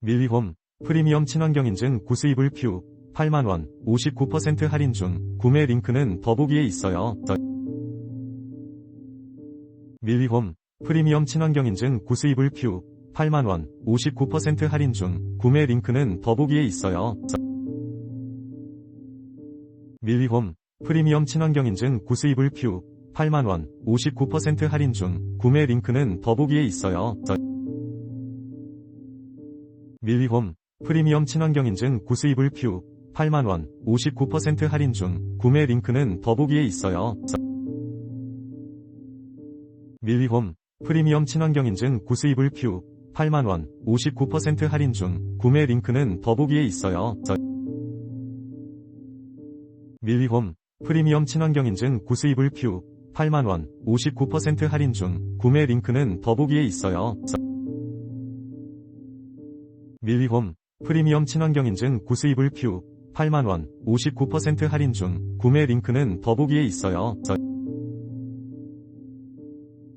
밀리홈, 프리미엄 친환경 인증 구스이블 퓨, 8만원, 59% 할인 중, 구매 링크는 더보기에 있어요. 더- 밀리홈, 프리미엄 친환경 인증 구스이블 퓨, 8만원, 59% 할인 중, 구매 링크는 더보기에 있어요. 더- 밀리홈, 프리미엄 친환경 인증 구스이블 퓨, 8만원, 59% 할인 중, 구매 링크는 더보기에 있어요. 더- 밀리홈, 프리미엄 친환경 인증 구스이블 퓨, 8만원, 59% 할인 중, 구매 링크는 더보기에 있어요. 더- 밀리홈, 프리미엄 친환경 인증 구스이블 퓨, 8만원, 59% 할인 중, 구매 링크는 더보기에 있어요. 더- 밀리홈, 프리미엄 친환경 인증 구스이블 퓨, 8만원, 59% 할인 중, 구매 링크는 더보기에 있어요. 더- 밀리홈, 프리미엄 친환경 인증 구스이블 퓨, 8만원, 59% 할인 중, 구매 링크는 더보기에 있어요. 더-